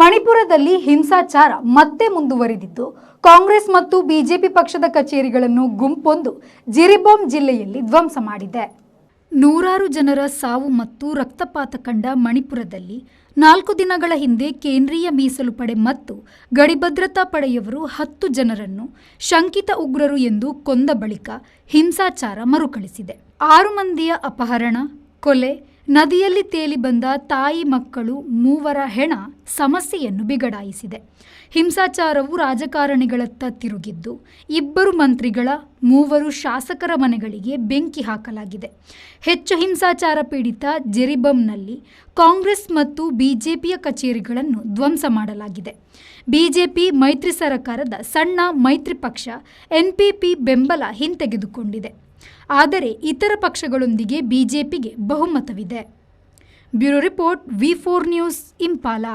ಮಣಿಪುರದಲ್ಲಿ ಹಿಂಸಾಚಾರ ಮತ್ತೆ ಮುಂದುವರಿದಿದ್ದು, ಕಾಂಗ್ರೆಸ್ ಮತ್ತು ಬಿಜೆಪಿ ಪಕ್ಷದ ಕಚೇರಿಗಳನ್ನು ಗುಂಪೊಂದು ಜಿರಿಬಾಮ್ ಜಿಲ್ಲೆಯಲ್ಲಿ ಧ್ವಂಸ ಮಾಡಿದೆ. ನೂರಾರು ಜನರ ಸಾವು ಮತ್ತು ರಕ್ತಪಾತ ಕಂಡ ಮಣಿಪುರದಲ್ಲಿ ನಾಲ್ಕು ದಿನಗಳ ಹಿಂದೆ ಕೇಂದ್ರೀಯ ಮೀಸಲು ಪಡೆ ಮತ್ತು ಗಡಿಭದ್ರತಾ ಪಡೆಯವರು ಹತ್ತು ಜನರನ್ನು ಶಂಕಿತ ಉಗ್ರರು ಎಂದು ಕೊಂದ ಬಳಿಕ ಹಿಂಸಾಚಾರ ಮರುಕಳಿಸಿದೆ. ಆರು ಮಂದಿಯ ಅಪಹರಣ, ಕೊಲೆ ನದಿಯಲ್ಲಿ ತೇಲಿ ಬಂದ ತಾಯಿ ಮಕ್ಕಳು ಮೂವರ ಹೆಣ ಸಮಸ್ಯೆಯನ್ನು ಬಿಗಡಾಯಿಸಿದೆ. ಹಿಂಸಾಚಾರವು ರಾಜಕಾರಣಿಗಳತ್ತ ತಿರುಗಿದ್ದು ಇಬ್ಬರು ಮಂತ್ರಿಗಳ ಮೂವರು ಶಾಸಕರ ಮನೆಗಳಿಗೆ ಬೆಂಕಿ ಹಾಕಲಾಗಿದೆ. ಹೆಚ್ಚು ಹಿಂಸಾಚಾರ ಪೀಡಿತ ಜೆರಿಬಂನಲ್ಲಿ ಕಾಂಗ್ರೆಸ್ ಮತ್ತು ಬಿಜೆಪಿಯ ಕಚೇರಿಗಳನ್ನು ಧ್ವಂಸ ಮಾಡಲಾಗಿದೆ. ಬಿಜೆಪಿ ಮೈತ್ರಿ ಸರ್ಕಾರದ ಸಣ್ಣ ಮೈತ್ರಿ ಪಕ್ಷ ಎನ್ಪಿಪಿ ಬೆಂಬಲ ಹಿಂತೆಗೆದುಕೊಂಡಿದೆ. ಆದರೆ ಇತರ ಪಕ್ಷಗಳೊಂದಿಗೆ ಬಿಜೆಪಿಗೆ ಬಹುಮತವಿದೆ. Bureau report V four news, Imphal.